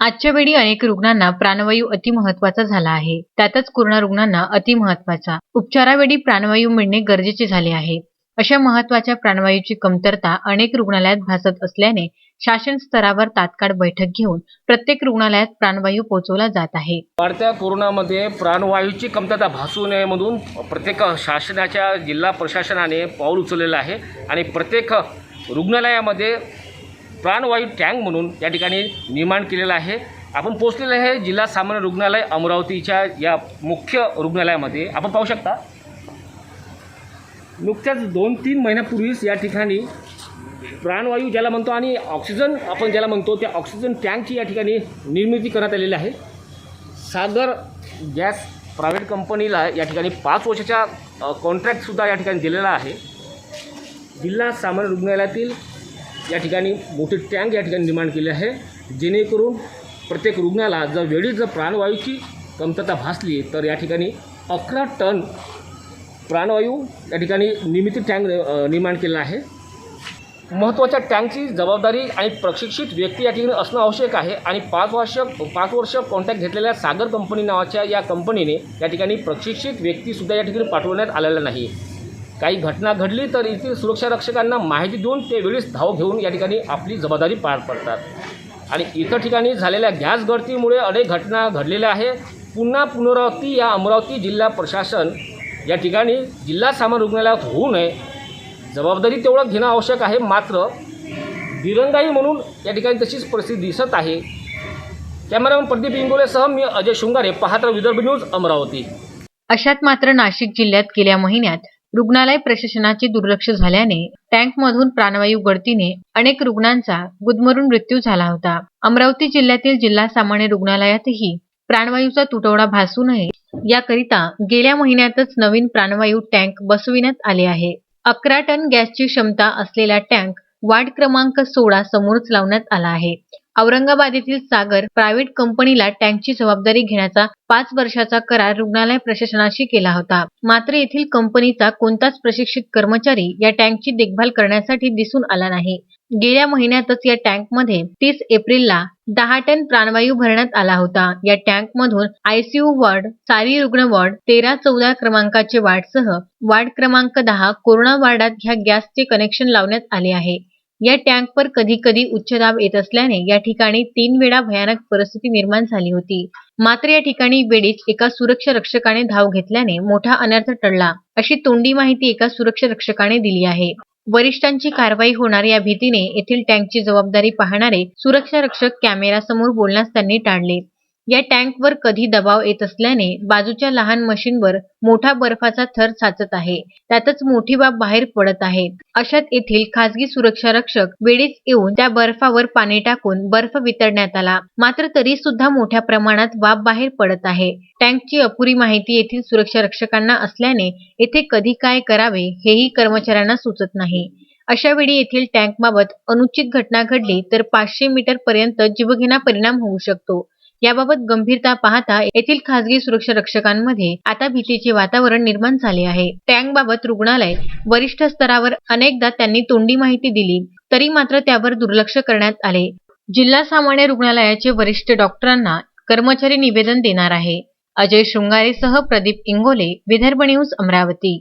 आजच्या वेळी अनेक रुग्णांना प्राणवायू अतिमहत्वाचा झाला आहे. त्यातच कोरोना रुग्णांना अतिमहत्वाचा उपचारावेळी प्राणवायू मिळणे गरजेचे झाले आहे. अशा महत्त्वाच्या प्राणवायूची कमतरता अनेक रुग्णालयात भासत असल्याने शासन स्तरावर तात्काळ बैठक घेऊन प्रत्येक रुग्णालयात प्राणवायू पोहोचवला जात आहे. वाढत्या कोरोनामध्ये प्राणवायूची कमतरता भासू नये म्हणून प्रत्येक शासनाच्या जिल्हा प्रशासनाने पाऊल उचललेलं आहे आणि प्रत्येक रुग्णालयामध्ये प्राणवायू टँक म्हणून या ठिकाणी निर्माण केलेलं आहे. आपण पोचलेलं आहे जिल्हा सामान्य रुग्णालय अमरावतीच्या या मुख्य रुग्णालयामध्ये. आपण पाहू शकता नुकत्याच दोन तीन महिन्यापूर्वीच या ठिकाणी प्राणवायू ज्याला म्हणतो आणि ऑक्सिजन आपण ज्याला म्हणतो त्या ऑक्सिजन टँकची या ठिकाणी निर्मिती करण्यात आलेली आहे. सागर गॅस प्रायव्हेट कंपनीला या ठिकाणी पाच वर्षाच्या कॉन्ट्रॅक्टसुद्धा या ठिकाणी दिलेला आहे. जिल्हा सामान्य रुग्णालयातील या ठिकाणी मोठे टँक या ठिकाणी निर्माण केले आहे. जेणेकरून प्रत्येक रुग्णाला जर वेळी जर प्राणवायूची कमतरता भासली तर या ठिकाणी अकरा टन प्राणवायू या ठिकाणी निर्मिती टँक निर्माण केलेला आहे. महत्त्वाच्या टँकची जबाबदारी आणि प्रशिक्षित व्यक्ती या ठिकाणी असणं आवश्यक आहे आणि पाच वर्ष पाच वर्ष कॉन्टॅक्ट घेतलेल्या सागर कंपनी नावाच्या या कंपनीने या ठिकाणी प्रशिक्षित व्यक्तीसुद्धा या ठिकाणी पाठवण्यात आलेला नाही. काही घटना घडली तर येथील सुरक्षा रक्षकांना माहिती देऊन ते वेळीच धाव घेऊन या ठिकाणी आपली जबाबदारी पार पडतात. आणि इतर ठिकाणी झालेल्या गॅस गळतीमुळे अनेक घटना घडलेल्या आहे. पुन्हा पुनरावृत्ती या अमरावती जिल्हा प्रशासन या ठिकाणी जिल्हा सामान्य रुग्णालयात होऊ नये. जबाबदारी तेवढं घेणं आवश्यक आहे. मात्र दिरंगाई म्हणून या ठिकाणी तशीच परिस्थिती दिसत आहे. कॅमेरामॅन प्रदीप इंगोलेसह मी अजय शृंगारे. पाहत विदर्भ न्यूज अमरावती. अशात मात्र नाशिक जिल्ह्यात गेल्या महिन्यात रुग्णालय प्रशासनाचे दुर्लक्ष झाल्याने टँकमधून प्राणवायू गळतीने अनेक रुग्णांचा गुदमरून मृत्यू झाला होता. अमरावती जिल्ह्यातील जिल्हा सामान्य रुग्णालयातही प्राणवायूचा तुटवडा भासू नये याकरिता गेल्या महिन्यातच नवीन प्राणवायू टँक बसविण्यात आले आहे. अकरा टन गॅसची क्षमता असलेला टँक वार्ड क्रमांक सोळा समोरच लावण्यात आला आहे. औरंगाबाद येथील सागर प्रायव्हेट कंपनीला टँकची जबाबदारी घेण्याचा पाच वर्षाचा करार रुग्णालय प्रशासनाशी केला होता. मात्र येथील कंपनीचा कोणताच प्रशिक्षित कर्मचारी या टँकची देखभाल करण्यासाठी दिसून आला नाही. गेल्या महिन्यातच या टँकमध्ये तीस एप्रिलला दहा टन प्राणवायू भरण्यात आला होता. या टँकमधून आयसीयू वॉर्ड सारी रुग्ण वॉर्ड तेरा चौदा क्रमांकाचे वार्डसह वार्ड क्रमांक दहा कोरोना वार्डात ह्या गॅसचे कनेक्शन लावण्यात आले आहे. या टँकवर कधी कधी उच्च दाब येत असल्याने या ठिकाणी तीन वेळा भयानक परिस्थिती निर्माण झाली होती. मात्र या ठिकाणी वेळीच एका सुरक्षा रक्षकाने धाव घेतल्याने मोठा अनर्थ टळला. अशी तोंडी माहिती एका सुरक्षा रक्षकाने दिली आहे. वरिष्ठांची कारवाई होणार या भीतीने येथील टँकची जबाबदारी पाहणारे सुरक्षा रक्षक कॅमेरासमोर बोलण्यास त्यांनी टाळले. या टँकवर कधी दबाव येत असल्याने बाजूच्या लहान मशीनवर मोठा बर्फाचा थर साचत आहे. त्यातच मोठी बाब बाहेर पडत आहे. अशात येथील खासगी सुरक्षा रक्षक वेळीच येऊन त्या बर्फावर पाणी टाकून बर्फ वितरण्यात आला. मात्र तरी सुद्धा मोठ्या प्रमाणात वाफ बाहेर पडत आहे. टँकची अपुरी माहिती येथील सुरक्षा रक्षकांना असल्याने येथे कधी काय करावे हेही कर्मचाऱ्यांना सुचत नाही. अशा वेळी येथील टँकबाबत अनुचित घटना घडली तर पाचशे मीटर पर्यंत जीवघेणा परिणाम होऊ शकतो. याबाबत गंभीरता पाहता येथील खासगी सुरक्षा रक्षकांमध्ये आता भीतीचे वातावरण निर्माण झाले आहे. टँकबाबत रुग्णालय वरिष्ठ स्तरावर अनेकदा त्यांनी तोंडी माहिती दिली तरी मात्र त्यावर दुर्लक्ष करण्यात आले. जिल्हा सामान्य रुग्णालयाचे वरिष्ठ डॉक्टरांना कर्मचारी निवेदन देणार आहे. अजय शृंगारेसह प्रदीप इंगोले विदर्भ न्यूज अमरावती.